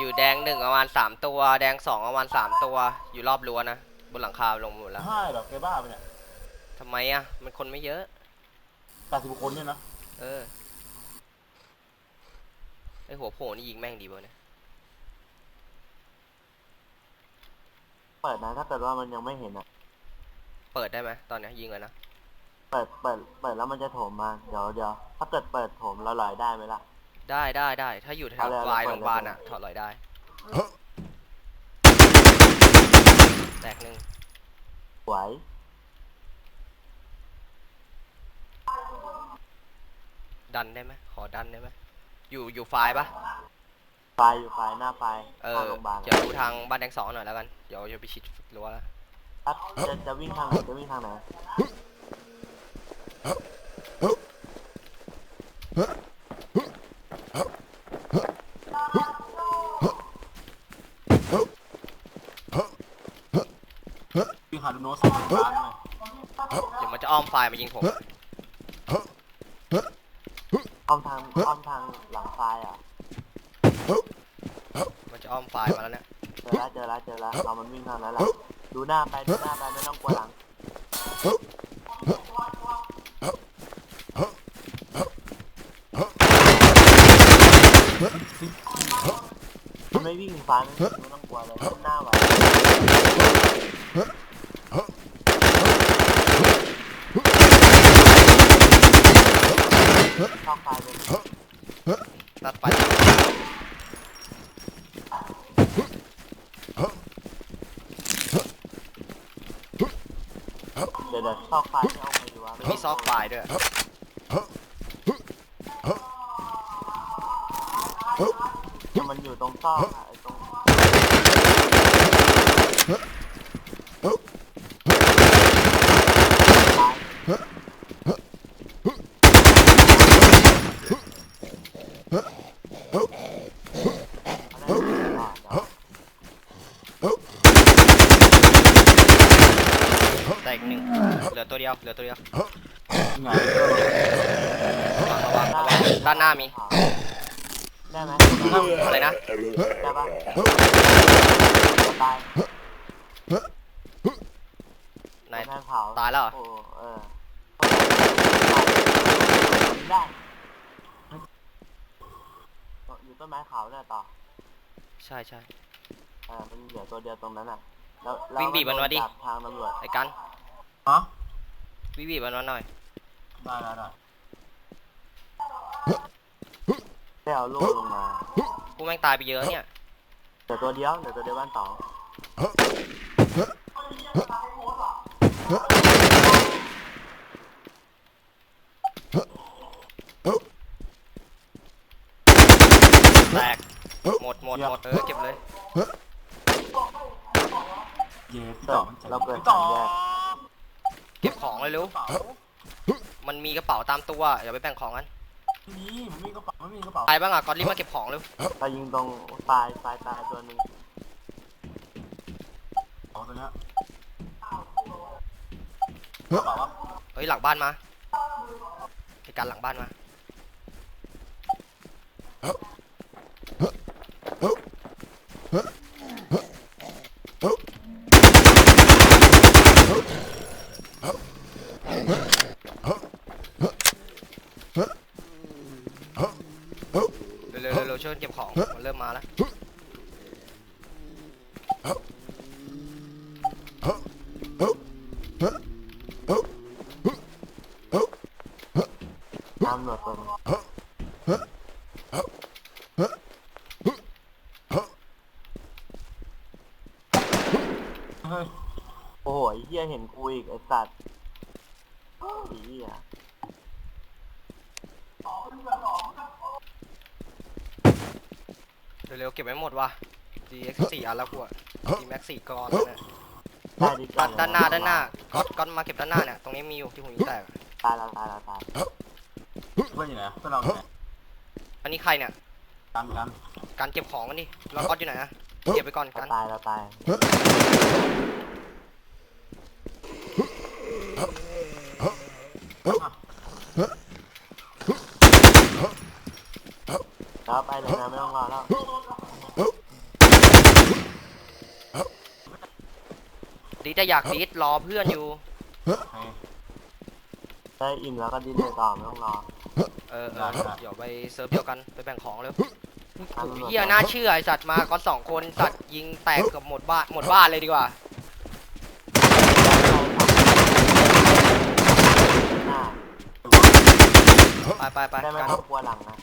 อยู่แดงหนึ่งประมาณสามตัว แดงสองประมาณสามตัว อยู่รอบรั้วนะ บนหลังคาลงหมดแล้วห้าเหรอแกบ้าไปะเนี่ยทำไมอะ มันคนไม่เยอะ แปดสิบคนเนี่ยนะเออไอหัวโผล่นี่ยิงแม่งดีบ่เนี่ยเปิดนะถ้าเกิดว่ามันยังไม่เห็นอะเปิดได้ไหมตอนเนี้ยยิงเลยนะ เปิดเปิดเปิดแล้วมันจะโถมมา เดี๋ยวเดี๋ยวถ้าเกิดเปิดโถมเราลอยได้ไหมล่ะ ได้ได้ได้ถ้าอยู่แถวเอาเลยวายเอาเลยโรงพยาบาลเปิดเลยอะถอดลอยได้ แตกหนึ่งไหวดันได้ไหมขอดันได้ไหมอยู่อยู่ไฟล์ปะไฟอยู่ไฟหน้าไฟเอข้างอโรงพยาบาลเดี๋ยวดูทางบ้านแดงสองหน่อยแล้วกันเดี๋ยวจะไปชิดรั้วแล้วครับจะจะวิ่งทางไหนจะวิ่งทางไหน วิ่งหาดูโน้ตสองร้านเลยเดี๋ยวมันจะอ้อมไฟล์มายิงผมอ้อมทางอ้อมทางหลังไฟอะมันจะอ้อมไฟล์มาแล้วเนี่ยเจอแล้วเจอแล้วเจอแล้วเรามันวิ่งทางนั้นแหละดูหน้าไปดูหน้าไปไม่ต้องกลัวหลังมันไม่วิ่งฟ้าไม่ไม่ต้องกลัวเลยหน้าไว้ ต้องตายเลยตัดไปเดี๋ยวเดี๋ยวซอกไฟไม่เอาไปดูว่ามันมีซอกไฟล์ด้วยมันอยู่ตรงซอกอะไอ้ตรงอะไรเนี่ยอะเดี๋ยว แตกหนึ่งเหลือตัวเดียว เหลือตัวเดียวระวังระวังระวังด้านหน้ามี ได้ไหมอะไรนะ ได้ปะตายไหนแม่เผาตายแล้วเหรอ โอ้เออได้ ต้นไม้ขาวเนี่ยต่อ ใช่ใช่ เออมันเหลือตัวเดียวตรงนั้นอะ แล้วแล้วิ่งบีบมันมาดิ จับทางตำรวจไอ้กันฮะวิบีบมันมาหน่อย ได้ได้ได้ได้เอาลูกลงมา กูแม่งตายไปเยอะเนี่ย เหลือตัวเดียวเหลือตัวเดียวบ้านสอง แตก หมดหมดหมดเออเก็บเลยเย่พี่เกิต่อดเราเกิดพี่สาต่อมแยกเก็บของเลยเร็วกระเป๋ามันมีกระเป๋าตามตัวอย่าไปแบ่งของกันไม่มีมันมีกระเป๋าไม่มีกระเป๋าตายบ้างอะก่อนรีบมาเก็บของเร็วเรายิงตรงปลายปลายตายตัวหนึ่งเอาตัวเนี้ยกระเป๋าวะเฮ้ยหลังบ้านมาไอ้กันหลังบ้านมา เร็วๆเร็วๆช่วยกันเก็บของมันเริ่มมาแล้วตามตำรวจตัวหนึงเฮ้ยโอ้โหไอ้เหี้ยเห็นกูอีกไอ้สัตว์ไอ้เหี้ย เร็วๆเก็บไว้หมดว่ะ DX สี่อันแล้วกูอะ DMAX สี่ก้อนแล้วเนี่ยได้ดีจัด้างนด้านหน้าด้านหน้าก้อนก้อนมาเก็บด้านหน้าเนี่ยตรงนี้มีอยู่ที่ผมยิงแตกอะตายแล้วตายแล้วตายเพื่อนอยู่ไหนเพื่อนเราอยู่ไหนอันนี้ใครเนี่ยกันกันการเก็บของกันดิแล้วก้อนอยู่ไหนอะเก็บไปก่อนกันตายแล้วตายแล้วไปเลยนะไม่ต้องรอแล้ว ดิสจะอยากดิสรอเพื่อนอยู่ให้ได้อิ่มแล้วก็ดิ้นเลยต่อไม่ต้องรอ เออเอได้อได้เดี๋ยวไปเซิร์ฟเดียวกันไปแบ่งของเร็วตามตำรวจเฮียน่าเชื่อไอสัตว์มาก็สองคนสัตว์ยิงแตกเกับหมดบ้านหมดบ้านเลยดีกว่าหน้าไปไปไปได้ไหมกัน ครอบครัวหลังนะ